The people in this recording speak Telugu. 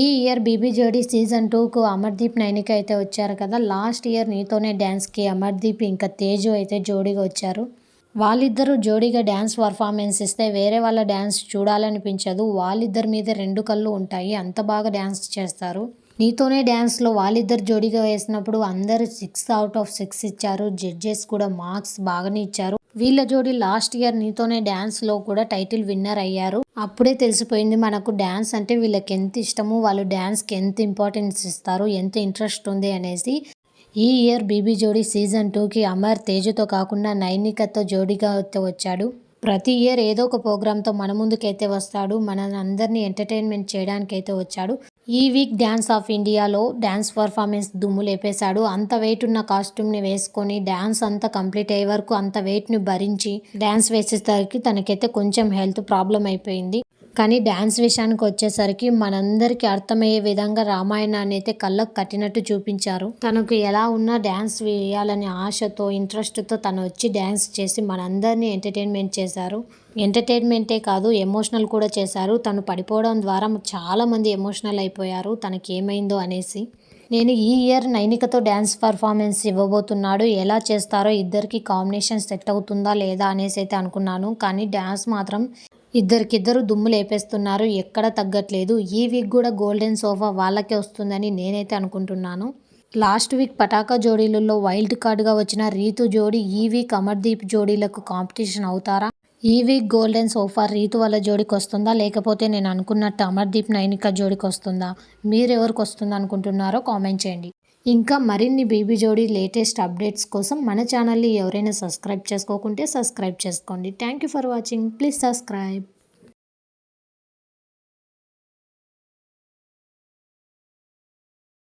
ఈ ఇయర్ బీబీ జోడీ సీజన్ టూకు అమర్దీప్ నైనిక అయితే వచ్చారు కదా. లాస్ట్ ఇయర్ నీతోనే డ్యాన్స్కి అమర్దీప్ ఇంకా తేజు అయితే జోడీగా వచ్చారు. వాళ్ళిద్దరూ జోడీగా డ్యాన్స్ పర్ఫార్మెన్స్ ఇస్తే వేరే వాళ్ళ డ్యాన్స్ చూడాలనిపించదు. వాళ్ళిద్దరి మీద రెండు కళ్ళు ఉంటాయి. అంత బాగా డ్యాన్స్ చేస్తారు. నీతోనే డ్యాన్స్లో వాళ్ళిద్దరు జోడీగా వేసినప్పుడు అందరూ సిక్స్ అవుట్ ఆఫ్ సిక్స్ ఇచ్చారు. జడ్జెస్ కూడా మార్క్స్ బాగానే ఇచ్చారు. వీళ్ళ జోడి లాస్ట్ ఇయర్ నీతోనే డ్యాన్స్లో కూడా టైటిల్ విన్నర్ అయ్యారు. అప్పుడే తెలిసిపోయింది మనకు డ్యాన్స్ అంటే వీళ్ళకి ఎంత ఇష్టము వాళ్ళు డ్యాన్స్కి ఎంత ఇంపార్టెన్స్ ఇస్తారు ఎంత ఇంట్రెస్ట్ ఉంది అనేసి ఈ ఇయర్ బీబీ జోడీ సీజన్ టూకి అమర్ తేజుతో కాకుండా నైనికతో జోడీగా వచ్చాడు. ప్రతి ఇయర్ ఏదో ఒక ప్రోగ్రామ్తో మన ముందుకైతే వస్తాడు మన అందరినీ ఎంటర్టైన్మెంట్ చేయడానికైతే వచ్చాడు. ఈ వీక్ డ్యాన్స్ ఆఫ్ ఇండియాలో డ్యాన్స్ పర్ఫార్మెన్స్ దుమ్ము లేపేశాడు. అంత వెయిట్ ఉన్న కాస్ట్యూమ్ని వేసుకొని డ్యాన్స్ అంతా కంప్లీట్ అయ్యే వరకు అంత వెయిట్ని భరించి డ్యాన్స్ వేసేసరికి తనకైతే కొంచెం హెల్త్ ప్రాబ్లం అయిపోయింది. కానీ డ్యాన్స్ విషయానికి వచ్చేసరికి మనందరికీ అర్థమయ్యే విధంగా రామాయణాన్ని అయితే కళ్ళకు కట్టినట్టు చూపించారు. తనకు ఎలా ఉన్నా డ్యాన్స్ వేయాలనే ఆశతో ఇంట్రెస్ట్తో తను వచ్చి డ్యాన్స్ చేసి మనందరినీ ఎంటర్టైన్మెంట్ చేశారు. ఎంటర్టైన్మెంటే కాదు ఎమోషనల్ కూడా చేశారు. తను పడిపోవడం ద్వారా చాలామంది ఎమోషనల్ అయిపోయారు. తనకి ఏమైందో అనేసి. నేను ఈ ఇయర్ నైనికతో డ్యాన్స్ పర్ఫార్మెన్స్ ఇవ్వబోతున్నాడు. ఎలా చేస్తారో ఇద్దరికి కాంబినేషన్ సెట్ అవుతుందా లేదా అనేసి అయితే అనుకున్నాను. కానీ డ్యాన్స్ మాత్రం ఇద్దరికిద్దరు దుమ్ము లేపేస్తున్నారు ఎక్కడ తగ్గట్లేదు. ఈ వీక్ కూడా గోల్డెన్ సోఫా వాళ్ళకే వస్తుందని నేనైతే అనుకుంటున్నాను. లాస్ట్ వీక్ పటాకా జోడీలలో వైల్డ్ కార్డ్గా వచ్చిన రీతు జోడీ ఈ వీక్ అమర్దీప్ జోడీలకు కాంపిటీషన్ అవుతారా? ఈ వీక్ గోల్డెన్ సోఫా రీతు వాళ్ళ జోడికి వస్తుందా? లేకపోతే నేను అనుకున్నట్టు అమర్దీప్ నైనిక జోడికి వస్తుందా? మీరు ఎవరికి వస్తుందా అనుకుంటున్నారో కామెంట్ చేయండి. ఇంకా మరిన్ని బేబీ జోడీ లేటెస్ట్ అప్డేట్స్ కోసం మన ఛానల్ని ఎవరైనా సబ్స్క్రైబ్ చేసుకోకుంటే సబ్స్క్రైబ్ చేసుకోండి. Thank you for watching please subscribe